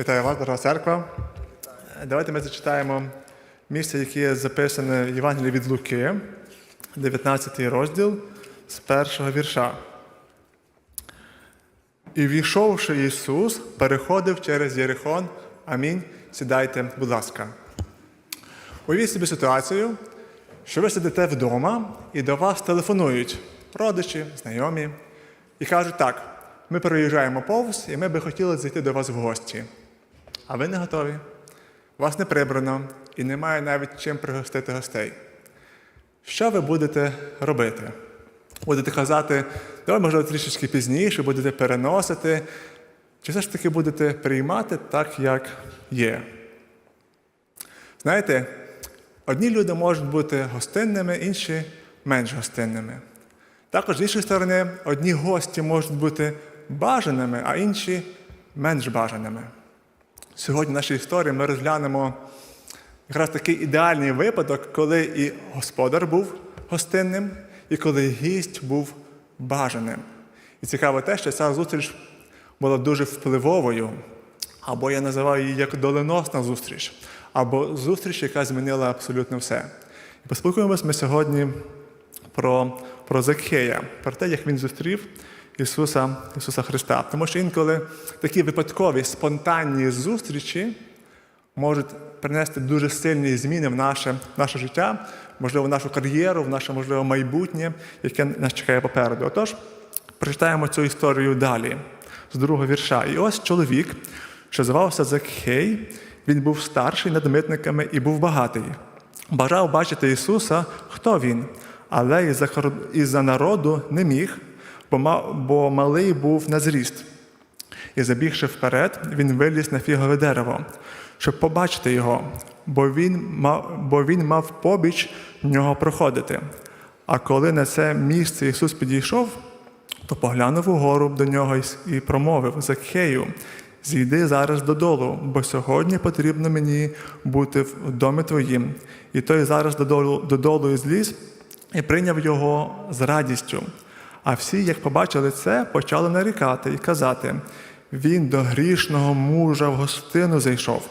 Вітаю вас, дорога церква. Давайте ми зачитаємо місце, яке записане в Євангелії від Луки, 19 розділ з першого вірша. І війшовши Ісус, переходив через Єрихон. Амінь. Сідайте, будь ласка. Уявіть собі ситуацію, що ви сидите вдома і до вас телефонують родичі, знайомі, і кажуть так, ми переїжджаємо повз, і ми би хотіли зайти до вас в гості. А ви не готові. Вас не прибрано і немає навіть чим пригостити гостей. Що ви будете робити? Будете казати, давай, можливо, трішечки пізніше, будете переносити, чи все ж таки будете приймати так, як є? Знаєте, одні люди можуть бути гостинними, інші менш гостинними. Також, з іншої сторони, одні гості можуть бути бажаними, а інші менш бажаними. Сьогодні в нашій історії ми розглянемо якраз такий ідеальний випадок, коли і господар був гостинним, і коли гість був бажаним. І цікаво те, що ця зустріч була дуже впливовою, або я називаю її як доленосна зустріч, або зустріч, яка змінила абсолютно все. І поспілкуємось ми сьогодні про, про Закхея, про те, як він зустрів Ісуса, Ісуса Христа. Тому що інколи такі випадкові, спонтанні зустрічі можуть принести дуже сильні зміни в наше, в наше життя, можливо, в нашу кар'єру, в наше можливо майбутнє, яке нас чекає попереду. Отож, прочитаємо цю історію далі, з другого вірша. І ось чоловік, що звався Закхей, він був старший над митниками і був багатий. Бажав бачити Ісуса, хто він, але із-за із-за народу не міг, бо, малий був на зріст. І забігши вперед, він виліз на фігове дерево, щоб побачити його, бо він мав, бо він мав побіч нього проходити. А коли на це місце Ісус підійшов, то поглянув угору до нього і промовив Закхею, зійди зараз додолу, бо сьогодні потрібно мені бути в домі твоїм. І той зараз додолу, додолу і зліз і прийняв його з радістю. А всі, як побачили це, почали нарікати і казати: він до грішного мужа в гостину зайшов.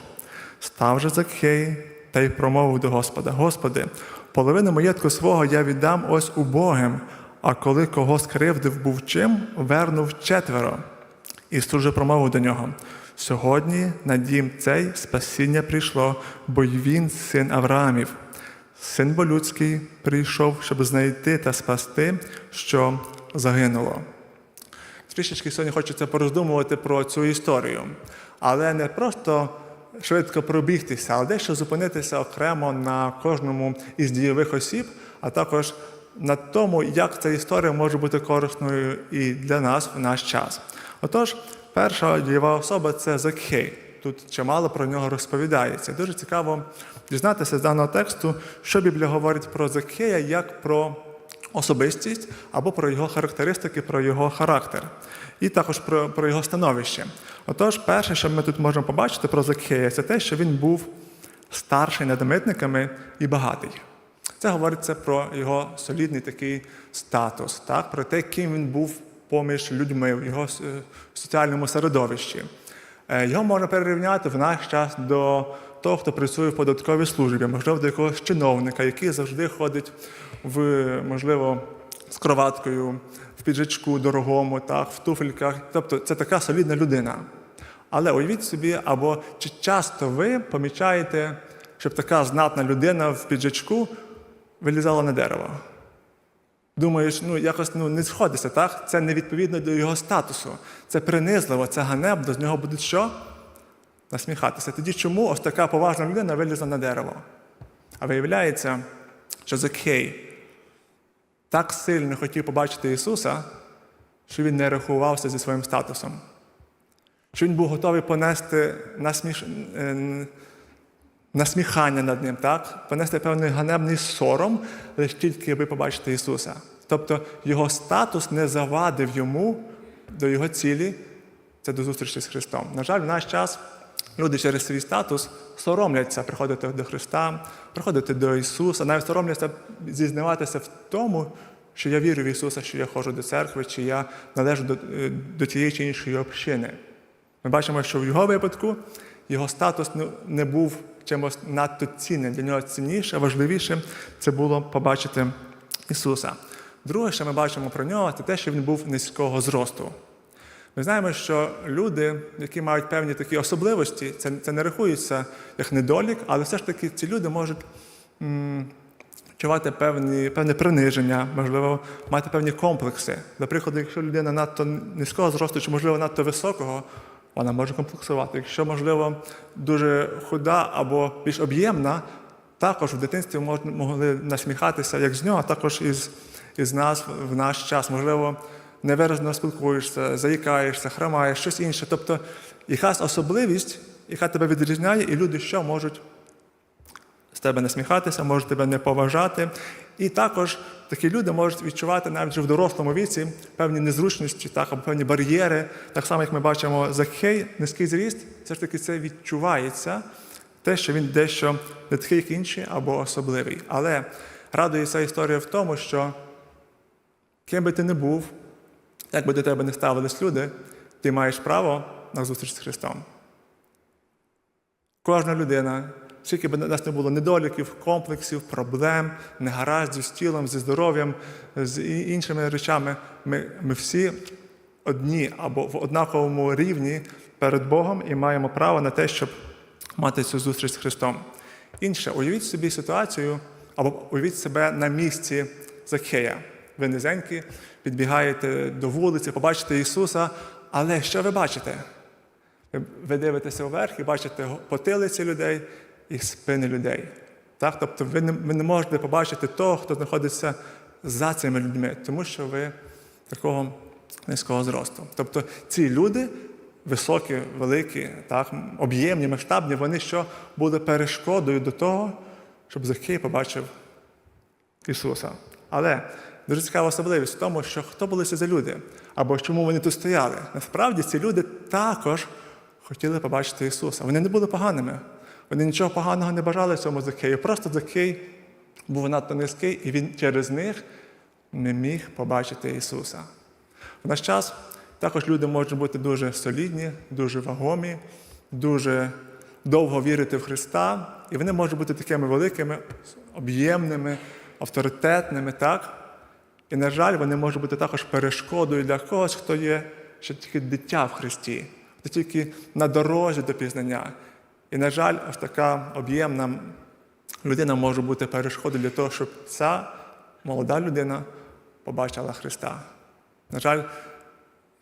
Став же Закхей та й промовив до Господа: Господи, половину маєтку свого я віддам ось убогим, а коли кого скривдив був чим, вернув четверо. Ісус же промовив до нього: Сьогодні на дім цей спасіння прийшло, бо й він син Авраамів. Син Болюдський прийшов, щоб знайти та спасти, що загинуло. Трішечки сьогодні хочеться пороздумувати про цю історію, але не просто швидко пробігтися, але дещо зупинитися окремо на кожному із дійових осіб, а також на тому, як ця історія може бути корисною і для нас в наш час. Отож, перша дієва особа це Закхей. Тут чимало про нього розповідається. Дуже цікаво дізнатися з даного тексту, що Біблія говорить про Закхея як про особистість або про його характеристики, про його характер, і також про, про його становище. Отож, перше, що ми тут можемо побачити про Закхея, це те, що він був старший над митниками і багатий. Це говориться про його солідний такий статус, так? про те, ким він був поміж людьми в його е, соціальному середовищі. Е, Його можна перерівняти в наш час до того, хто працює в податковій службі, можливо, до якогось чиновника, який завжди ходить в, можливо, з кроваткою, в піджачку дорогому, так, в туфельках. Тобто це така солідна людина. Але уявіть собі, або чи часто ви помічаєте, щоб така знатна людина в піджачку вилізала на дерево? Думаєш, ну якось ну, не сходиться, так? Це не відповідно до його статусу. Це принизливо, це ганебно, з нього будуть що? Насміхатися. Тоді чому ось така поважна людина вилізла на дерево? А виявляється, що Закхей так сильно хотів побачити Ісуса, що він не рахувався зі своїм статусом. Що він був готовий понести насміш... е, насміхання над ним, так? понести певний ганебний сором, лише тільки аби побачити Ісуса. Тобто його статус не завадив йому до його цілі, це до зустрічі з Христом. На жаль, в наш час люди через свій статус соромляться приходити до Христа, приходити до Ісуса, навіть соромляться зізнаватися в тому, що я вірю в Ісуса, що я ходжу до церкви, чи я належу до, е, до тієї чи іншої общини. Ми бачимо, що в його випадку його статус не- не був чимось надто цінним. Для нього цінніше, важливіше це було побачити Ісуса. Друге, що ми бачимо про нього, це те, що він був низького зросту. Ми знаємо, що люди, які мають певні такі особливості, це, це не рахується як недолік, але все ж таки ці люди можуть відчувати певні, певне приниження, можливо, мати певні комплекси. До прикладу, якщо людина надто низького зросту, чи можливо надто високого, вона може комплексувати. Якщо, можливо, дуже худа або більш об'ємна, також в дитинстві мож- могли насміхатися як з нього, а також із, із нас в наш час. Можливо, невиразно спілкуєшся, заїкаєшся, хромаєш, щось інше. Тобто якась особливість, яка тебе відрізняє, і люди що можуть з тебе насміхатися, можуть тебе не поважати. І також такі люди можуть відчувати навіть вже в дорослому віці певні незручності, так, або певні бар'єри. Так само, як ми бачимо, Закхей, низький зріст, все ж таки це відчувається, те, що він дещо не такий, як інші, або особливий. Але радує ця історія в тому, що ким би ти не був, як би до тебе не ставились люди, ти маєш право на зустріч з Христом. Кожна людина, скільки б нас не було недоліків, комплексів, проблем, негараздів з тілом, зі здоров'ям, з іншими речами, ми, ми всі одні або в однаковому рівні перед Богом і маємо право на те, щоб мати цю зустріч з Христом. Інше, уявіть собі ситуацію, або уявіть себе на місці Закхея. Ви низенькі, підбігаєте до вулиці, побачите Ісуса, але що ви бачите? Ви- Ви дивитеся вверх і бачите потилиці людей і спини людей. Так? Тобто ви не, ви не можете побачити того, хто знаходиться за цими людьми, тому що ви такого низького зросту. Тобто ці люди високі, великі, так, об'ємні, масштабні, вони що були перешкодою до того, щоб Закхей побачив Ісуса. Але дуже цікава особливість в тому, що хто були це за люди, або чому вони тут стояли. Насправді ці люди також хотіли побачити Ісуса. Вони не були поганими. Вони нічого поганого не бажали цьому Закею. Просто Закей був надто низький, і він через них не міг побачити Ісуса. В наш час також люди можуть бути дуже солідні, дуже вагомі, дуже довго вірити в Христа, і вони можуть бути такими великими, об'ємними, авторитетними, так? І, на жаль, вони можуть бути також перешкодою для когось, хто є ще тільки дитя в Христі, хто тільки на дорозі до пізнання. І, на жаль, ось така об'ємна людина може бути перешкодою для того, щоб ця молода людина побачила Христа. На жаль,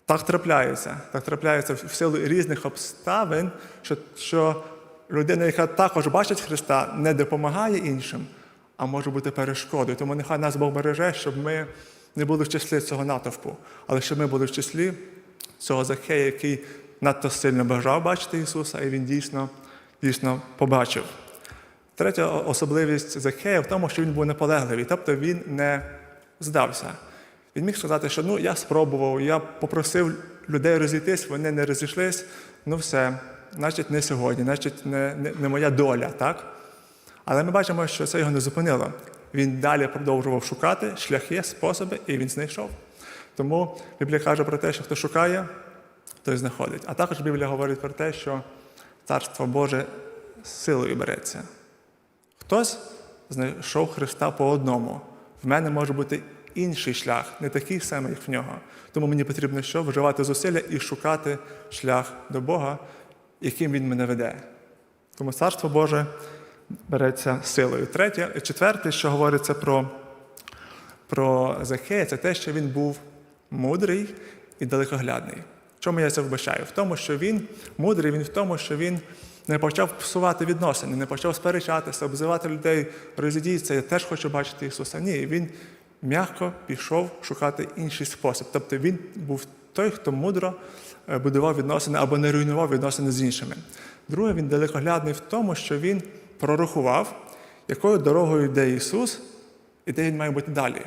так трапляється. Так трапляється в силу різних обставин, що, що людина, яка також бачить Христа, не допомагає іншим, а може бути перешкодою. Тому нехай нас Бог береже, щоб ми не були в числі цього натовпу, але щоб ми були в числі цього Захея, який надто сильно бажав бачити Ісуса, і Він дійсно, дійсно побачив. Третя особливість Закхея в тому, що він був наполегливий, тобто він не здався. Він міг сказати, що ну я спробував, я попросив людей розійтись, вони не розійшлись, ну все, значить, не сьогодні, значить, не, не, не моя доля, так? Але ми бачимо, що це його не зупинило. Він далі продовжував шукати шляхи, способи, і він знайшов. Тому Біблія каже про те, що хто шукає, той знаходить. А також Біблія говорить про те, що Царство Боже силою береться. Хтось знайшов Христа по одному. В мене може бути інший шлях, не такий самий, як в нього. Тому мені потрібно що? Вживати зусилля і шукати шлях до Бога, яким Він мене веде. Тому Царство Боже береться силою. Третє, четверте, що говориться про, про Захея, це те, що він був мудрий і далекоглядний. Чому я це вбачаю? В тому, що він мудрий, він в тому, що він не почав псувати відносини, не почав сперечатися, обзивати людей, розійдіться, я теж хочу бачити Ісуса. Ні, він м'яко пішов шукати інший спосіб. Тобто він був той, хто мудро е, будував відносини або не руйнував відносини з іншими. Друге, він далекоглядний в тому, що він прорахував, якою дорогою йде Ісус і де він має бути далі.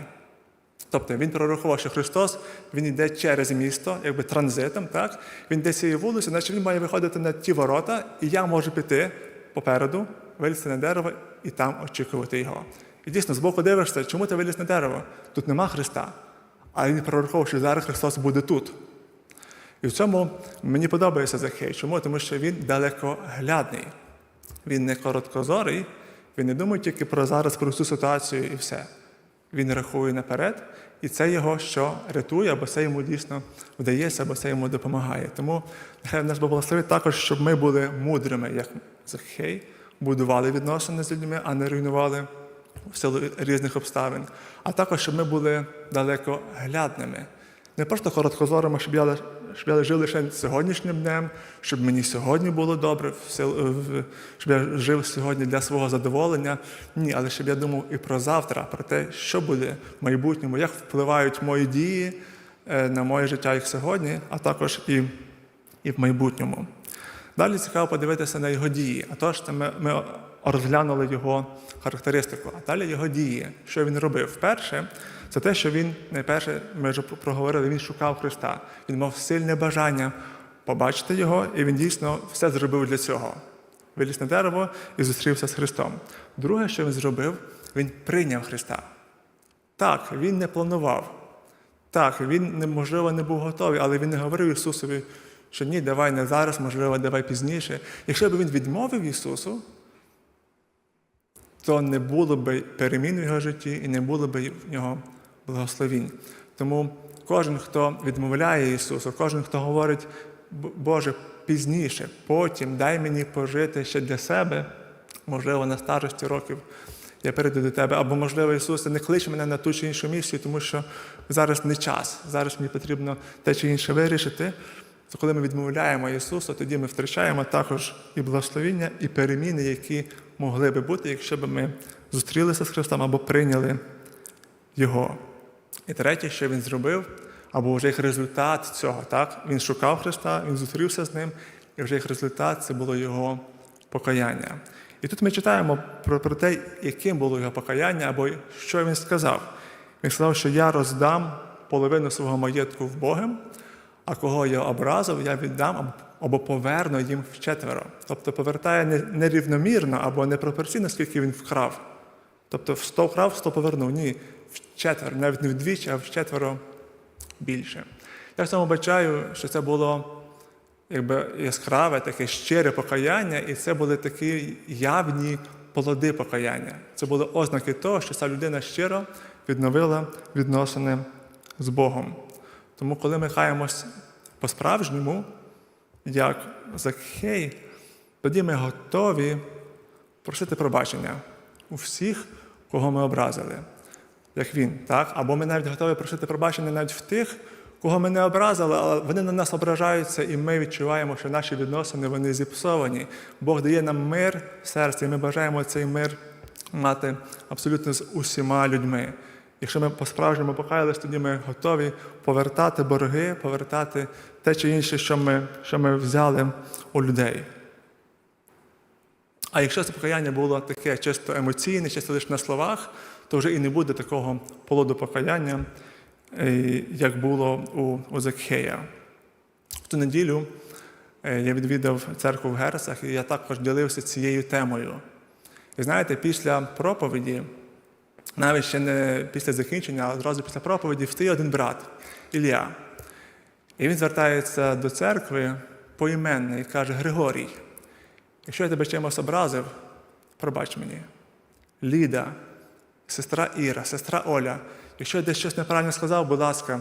Тобто він прорахував, що Христос він йде через місто, якби транзитом, так? Він йде цією вулицею, значить він має виходити на ті ворота, і я можу піти попереду, вилізти на дерево і там очікувати його. І дійсно, збоку дивишся, чому ти виліз на дерево? Тут нема Христа. А він прорахував, що зараз Христос буде тут. І в цьому мені подобається Захей. Чому? Тому що він далекоглядний. Він не короткозорий, він не думає тільки про зараз, про цю ситуацію і все. Він рахує наперед, і це його що рятує, або це йому дійсно вдається, або це йому допомагає. Тому нехай Бог благословить також, щоб ми були мудрими, як Захей, будували відносини з людьми, а не руйнували в силу різних обставин. А також, щоб ми були далекоглядними. Не просто короткозорими, щоб я, щоб я жив лише сьогоднішнім днем, щоб мені сьогодні було добре, щоб я жив сьогодні для свого задоволення. Ні, але щоб я думав і про завтра, про те, що буде в майбутньому, як впливають мої дії е, на моє життя як сьогодні, а також і, і в майбутньому. Далі цікаво подивитися на його дії. А тож це ми, ми розглянули його характеристику, а далі його дії, що він робив. Перше, це те, що він найперше, ми вже проговорили, він шукав Христа. Він мав сильне бажання побачити його, і він дійсно все зробив для цього. Виліз на дерево і зустрівся з Христом. Друге, що він зробив, він прийняв Христа. Так, він не планував. Так, він, можливо, не був готовий, але він не говорив Ісусові, що ні, давай не зараз, можливо, давай пізніше. Якщо б він відмовив Ісусу, то не було б перемін в його житті і не було б в нього благословінь. Тому кожен, хто відмовляє Ісусу, кожен, хто говорить, Боже, пізніше, потім дай мені пожити ще для себе, можливо, на старості років я перейду до тебе. Або, можливо, Ісусе, не клич мене на ту чи іншу місію, тому що зараз не час, зараз мені потрібно те чи інше вирішити. То коли ми відмовляємо Ісуса, тоді ми втрачаємо також і благословіння, і переміни, які могли би бути, якщо б ми зустрілися з Христом або прийняли Його. І третє, що він зробив, або вже як результат цього, так? Він шукав Христа, він зустрівся з ним, і вже як результат це було його покаяння. І тут ми читаємо про, про те, яким було його покаяння, або що він сказав. Він сказав, що я роздам половину свого маєтку в Богом, а кого я образив, я віддам або- поверну їм вчетверо. Тобто повертає нерівномірно або непропорційно, скільки він вкрав. Тобто в 100 вкрав, 100 повернув. Ні, вчетверо, навіть не вдвічі, а вчетверо більше. Я в цьому бачаю, що це було якби яскраве, таке щире покаяння, і це були такі явні плоди покаяння. Це були ознаки того, що ця людина щиро відновила відносини з Богом. Тому, коли ми хаємось по-справжньому, як Закхей, тоді ми готові просити пробачення у всіх, кого ми образили, як він. Так? Або ми навіть готові просити пробачення навіть в тих, кого ми не образили, але вони на нас ображаються, і ми відчуваємо, що наші відносини вони зіпсовані. Бог дає нам мир в серці, і ми бажаємо цей мир мати абсолютно з усіма людьми. Якщо ми по-справжньому покаялись, тоді ми готові повертати борги, повертати те чи інше, що ми, що ми взяли у людей. А якщо це покаяння було таке чисто емоційне, чисто лише на словах, то вже і не буде такого плоду покаяння, е, як було у, у В ту неділю е, я відвідав церкву в Герцах, і я також ділився цією темою. І знаєте, після проповіді, навіть ще не після закінчення, а одразу після проповіді, встає один брат Ілля. І він звертається до церкви поіменно і каже: Григорій, якщо я тебе чимось образив, пробач мені. Ліда, сестра Іра, сестра Оля, якщо я десь щось неправильно сказав, будь ласка,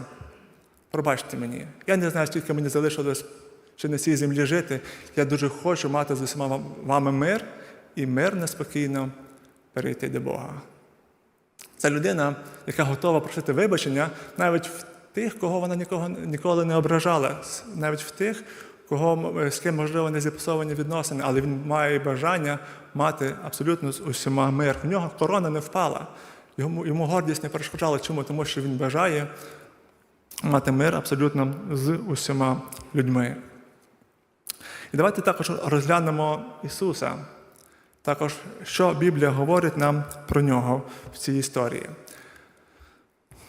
пробачте мені. Я не знаю, скільки мені залишилось ще на цій землі жити. Я дуже хочу мати з усіма вами мир і мирно, спокійно перейти до Бога. Це людина, яка готова просити вибачення навіть в тих, кого вона нікого, ніколи не ображала, навіть в тих, кого, з ким, можливо, не зіпсовані відносини, але він має бажання мати абсолютно з усіма мир. В нього корона не впала, йому, йому гордість не перешкоджала. Чому? Тому що він бажає мати мир абсолютно з усіма людьми. І давайте також розглянемо Ісуса. Також, що Біблія говорить нам про нього в цій історії.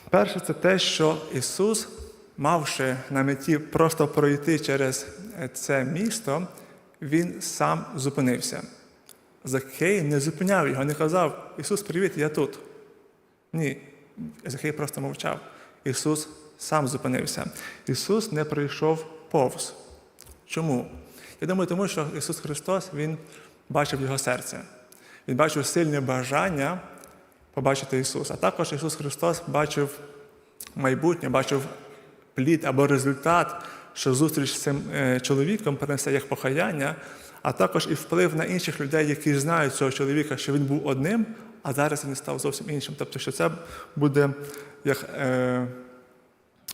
Перше, це те, що Ісус, мавши на меті просто пройти через це місто, Він сам зупинився. Закхей не зупиняв його, не казав: Ісус, привіт, я тут. Ні, Закхей просто мовчав. Ісус сам зупинився. Ісус не прийшов повз. Чому? Я думаю, тому що Ісус Христос Він бачив його серце. Він бачив сильне бажання побачити Ісуса. Також Ісус Христос бачив майбутнє, бачив плід або результат, що зустріч з цим е, чоловіком принесе як покаяння, а також і вплив на інших людей, які знають цього чоловіка, що він був одним, а зараз він став зовсім іншим. Тобто, що це буде як е,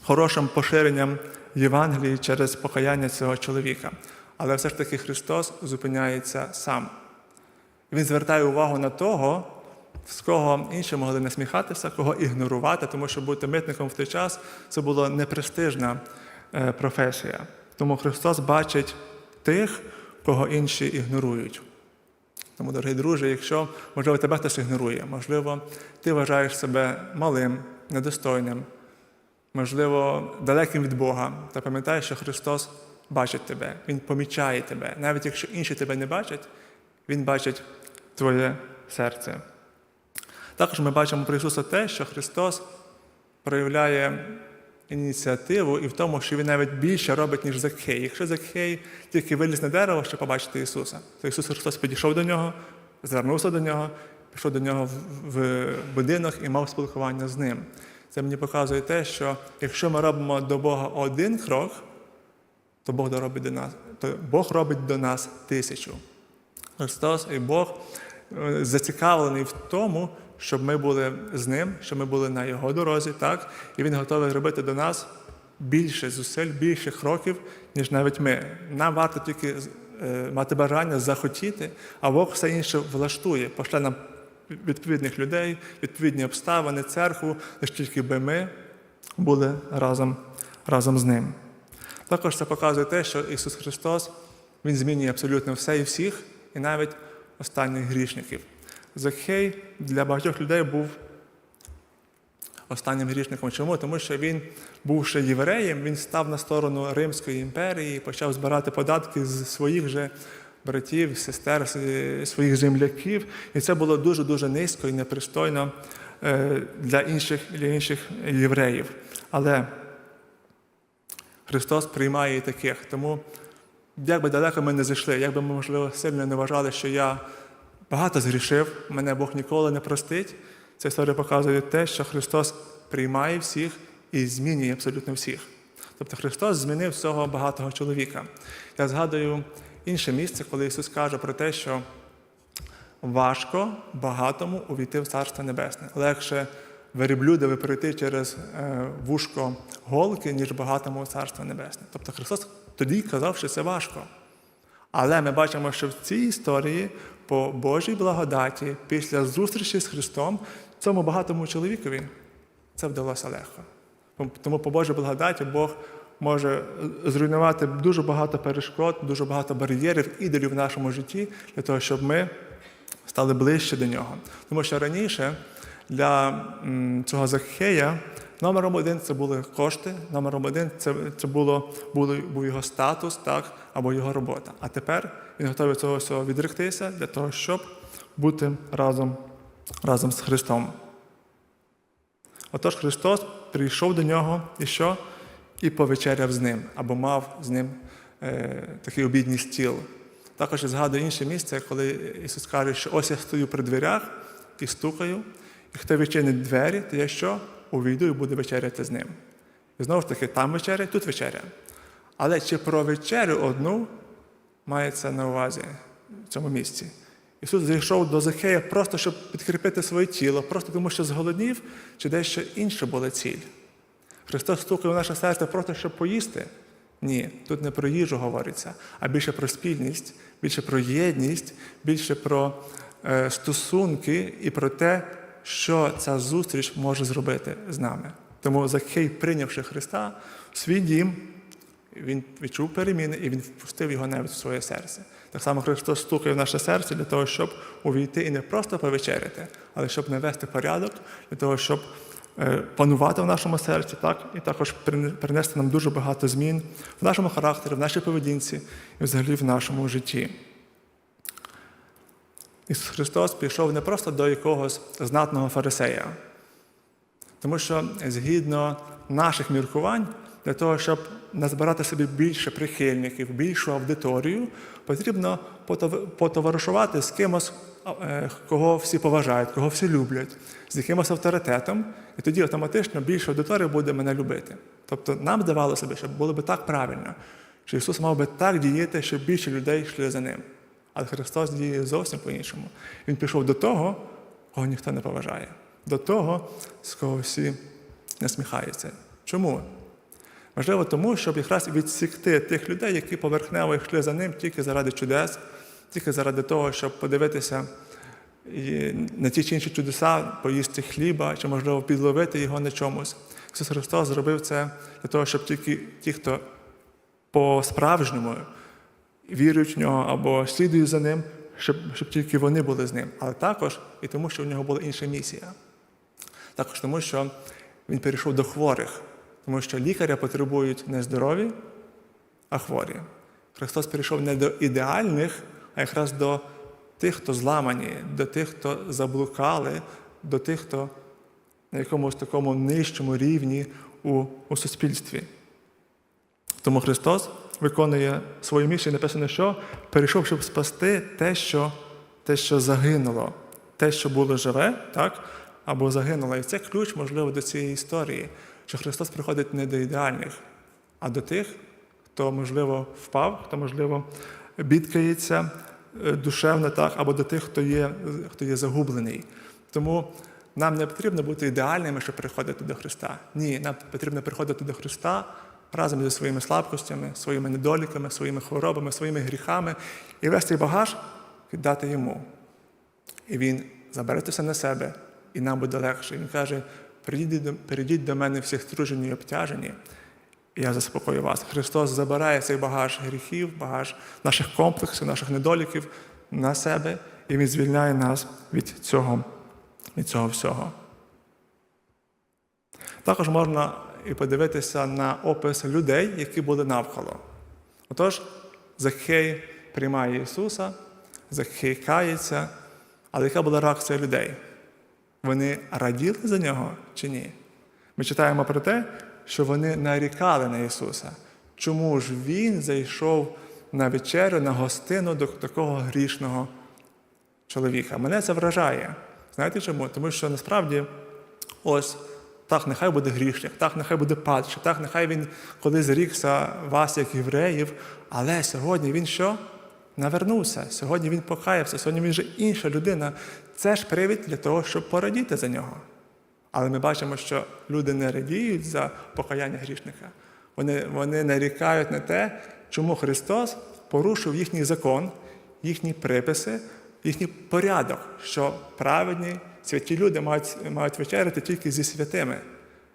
хорошим поширенням Євангелії через покаяння цього чоловіка. Але все ж таки Христос зупиняється сам. Він звертає увагу на того, з кого інші могли насміхатися, кого ігнорувати, тому що бути митником в той час це була непрестижна е, професія. Тому Христос бачить тих, кого інші ігнорують. Тому, дорогі друзі, якщо, можливо, тебе хтось ігнорує, можливо, ти вважаєш себе малим, недостойним, можливо, далеким від Бога, та пам'ятай, що Христос бачить тебе, Він помічає тебе. Навіть якщо інші тебе не бачать, Він бачить твоє серце. Також ми бачимо про Ісуса те, що Христос проявляє ініціативу і в тому, що Він навіть більше робить, ніж Закхей. Якщо Закхей тільки виліз на дерево, щоб побачити Ісуса, то Ісус Христос підійшов до нього, звернувся до нього, пішов до нього в- будинок і мав спілкування з ним. Це мені показує те, що якщо ми робимо до Бога один крок, то Бог робить до нас, то Бог робить до нас тисячу. Христос і Бог е, зацікавлений в тому, щоб ми були з ним, щоб ми були на його дорозі, так? І він готовий робити до нас більше зусиль, більше кроків, ніж навіть ми. Нам варто тільки е, мати бажання захотіти, а Бог все інше влаштує, пошле нам відповідних людей, відповідні обставини, церкву, лише тільки би ми були разом, разом з ним. Також це показує те, що Ісус Христос Він змінює абсолютно все і всіх, і навіть останніх грішників. Закхей для багатьох людей був останнім грішником. Чому? Тому що він, бувши євреєм, він став на сторону Римської імперії і почав збирати податки з своїх же братів, сестер, своїх земляків. І це було дуже-дуже низько і непристойно е, для інших, для інших євреїв. Але Христос приймає і таких. Тому, як би далеко ми не зайшли, як би ми, можливо, сильно не вважали, що я багато згрішив, мене Бог ніколи не простить. Ця історія показує те, що Христос приймає всіх і змінює абсолютно всіх. Тобто Христос змінив цього багатого чоловіка. Я згадую інше місце, коли Ісус каже про те, що важко багатому увійти в Царство Небесне. Легше верблюдові перейти через е, вушко голки, ніж багатому в Царство Небесне. Тобто Христос тоді казав, що це важко. Але ми бачимо, що в цій історії по Божій благодаті, після зустрічі з Христом, цьому багатому чоловікові це вдалося легко. Тому по Божій благодаті Бог може зруйнувати дуже багато перешкод, дуже багато бар'єрів, ідолів в нашому житті для того, щоб ми стали ближче до нього. Тому що раніше для цього Захея номером один це були кошти, номером один це, це було, було, був його статус так, або його робота. А тепер він готовий цього всього відректися для того, щоб бути разом, разом з Христом. Отож Христос прийшов до нього і що? І повечеряв з ним, або мав з ним е, такий обідній стіл. Також я згадую інше місце, коли Ісус каже, що ось я стою при дверях і стукаю, і хто відчинить двері, то я що? Увійду і буду вечеряти з ним. І знову ж таки, там вечеря, тут вечеря. Але чи про вечерю одну мається на увазі в цьому місці? Ісус зайшов до Захея просто, щоб підкріпити своє тіло, просто тому що зголоднів, чи дещо інше була ціль. Христос стукає в наше серце просто, щоб поїсти. Ні, тут не про їжу говориться, а більше про спільність, більше про єдність, більше про е, стосунки і про те, що ця зустріч може зробити з нами. Тому Закхей, прийнявши Христа в свій дім, він відчув переміни і він впустив його навіть в своє серце. Так само Христос стукає в наше серце для того, щоб увійти і не просто повечеряти, але щоб навести порядок, для того, щоб е, панувати в нашому серці, так, і також принести нам дуже багато змін в нашому характері, в нашій поведінці і взагалі в нашому житті. Ісус Христос пішов не просто до якогось знатного фарисея, тому що згідно наших міркувань, для того, щоб назбирати собі більше прихильників, більшу аудиторію, потрібно потов- потоваришувати з кимось, е, кого всі поважають, кого всі люблять, з якимось авторитетом, і тоді автоматично більша аудиторія буде мене любити. Тобто нам здавалося б, що було б так правильно, що Ісус мав би так діяти, щоб більше людей йшли за ним. Але Христос діє зовсім по-іншому. Він пішов до того, кого ніхто не поважає, до того, з кого всі насміхаються. Чому? Можливо, тому, щоб якраз відсікти тих людей, які поверхнево йшли за ним тільки заради чудес, тільки заради того, щоб подивитися на ті чи інші чудеса, поїсти хліба, чи, можливо, підловити його на чомусь. Ісус Христос зробив це для того, щоб тільки ті, хто по-справжньому вірують в нього або слідують за ним, щоб, щоб тільки вони були з ним. Але також і тому, що в нього була інша місія. Також тому, що він перейшов до хворих, тому що лікаря потребують не здорові, а хворі. Христос перейшов не до ідеальних, а якраз до тих, хто зламані, до тих, хто заблукали, до тих, хто на якомусь такому нижчому рівні у, у суспільстві. Тому Христос виконує свою місію, написано, що перейшов, щоб спасти те, що, те, що загинуло, те, що було живе, так? або загинуло. І це ключ, можливо, до цієї історії, що Христос приходить не до ідеальних, а до тих, хто, можливо, впав, хто, можливо, бідкається е, душевно, так, або до тих, хто є, хто є загублений. Тому нам не потрібно бути ідеальними, щоб приходити до Христа. Ні, нам потрібно приходити до Христа разом зі своїми слабкостями, своїми недоліками, своїми хворобами, своїми гріхами і весь цей багаж віддати йому. І він забере це все на себе, і нам буде легше. Він каже: прийдіть до, до мене всі стружені і обтяжені, і я заспокою вас. Христос забирає цей багаж гріхів, багаж наших комплексів, наших недоліків на себе, і Він звільняє нас від цього, від цього всього. Також можна і подивитися на опис людей, які були навколо. Отож, Захей приймає Ісуса, Захей кається, але яка була реакція людей? Вони раділи за нього чи ні? Ми читаємо про те, що вони нарікали на Ісуса. Чому ж Він зайшов на вечерю, на гостину до такого грішного чоловіка? Мене це вражає. Знаєте чому? Тому що насправді ось так, нехай буде грішник, так, нехай буде падчик, так, нехай він колись зрікся вас, як євреїв, але сьогодні він що? Навернувся. Сьогодні він покаявся, сьогодні він вже інша людина. Це ж привід для того, щоб порадіти за нього. Але ми бачимо, що люди не радіють за покаяння грішника. Вони, вони нарікають на те, чому Христос порушив їхній закон, їхні приписи, їхній порядок, що праведні святі люди мають, мають вечеряти тільки зі святими.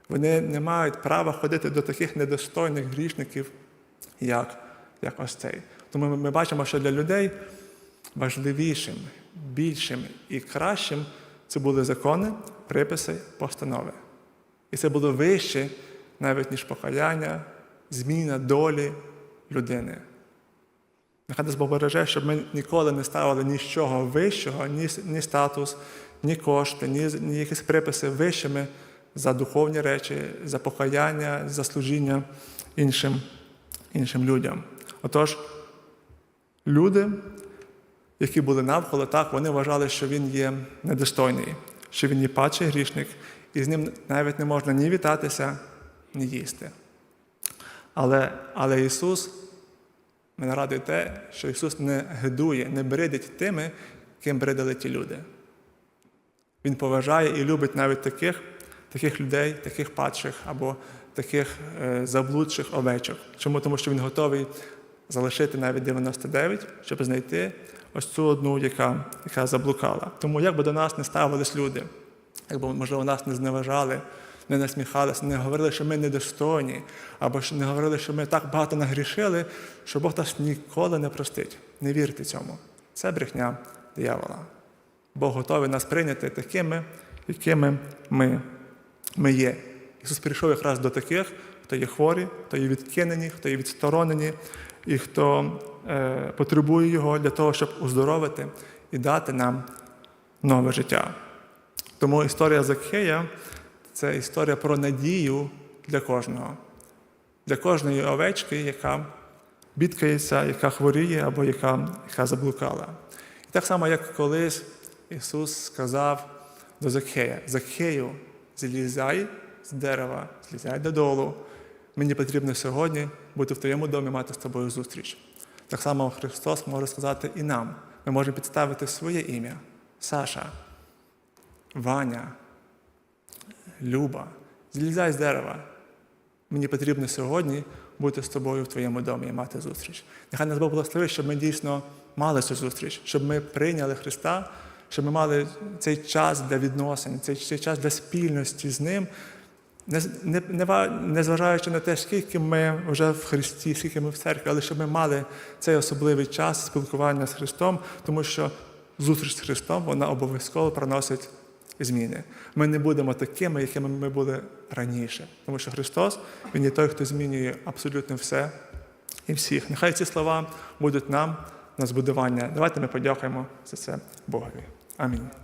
Вони не мають права ходити до таких недостойних грішників, як, як ось цей. Тому ми, ми бачимо, що для людей важливішим, більшим і кращим це були закони, приписи, постанови. І це було вище навіть ніж покаяння, зміна долі людини. Нехай нас Бог береже, щоб ми ніколи не ставили нічого вищого, ні, ні статус, ні кошти, ні, ні якісь приписи вищими за духовні речі, за покаяння, за служіння іншим, іншим людям. Отож, люди, які були навколо, так, вони вважали, що він є недостойний, що він є падший грішник, і з ним навіть не можна ні вітатися, ні їсти. Але, але Ісус мене радує те, що Ісус не гидує, не бридить тими, ким бридали ті люди. Він поважає і любить навіть таких, таких людей, таких падших або таких е, заблудших овечок. Чому? Тому що він готовий залишити навіть 99, щоб знайти ось цю одну, яка, яка заблукала. Тому як би до нас не ставились люди, якби, можливо, нас не зневажали, не насміхалися, не говорили, що ми недостойні, або що не говорили, що ми так багато нагрішили, що Бог нас ніколи не простить. Не вірте цьому. Це брехня диявола. Бог готовий нас прийняти такими, якими ми, ми є. Ісус прийшов якраз до таких, хто є хворі, хто є відкинені, хто є відсторонені, і хто е, потребує Його для того, щоб уздоровити і дати нам нове життя. Тому історія Закхея це історія про надію для кожного. для кожної овечки, яка бідкається, яка хворіє або яка, яка заблукала. І так само, як колись Ісус сказав до Закхея: Закхею, злізай з дерева, злізай додолу. Мені потрібно сьогодні бути в твоєму домі, мати з тобою зустріч. Так само Христос може сказати і нам. Ми можемо підставити своє ім'я Саша, Ваня, Люба, злізай з дерева. Мені потрібно сьогодні бути з тобою в твоєму домі і мати зустріч. Нехай нас Бог благословить, щоб ми дійсно мали цю зустріч, щоб ми прийняли Христа, щоб ми мали цей час для відносин, цей, цей час для спільності з Ним, не, не, не, на те, скільки ми вже в Христі, скільки ми в церкві, але щоб ми мали цей особливий час спілкування з Христом, тому що зустріч з Христом вона обов'язково приносить зміни. Ми не будемо такими, якими ми були раніше. Тому що Христос Він є той, хто змінює абсолютно все і всіх. Нехай ці слова будуть нам на збудування. Давайте ми подякуємо за це Богові. Амінь.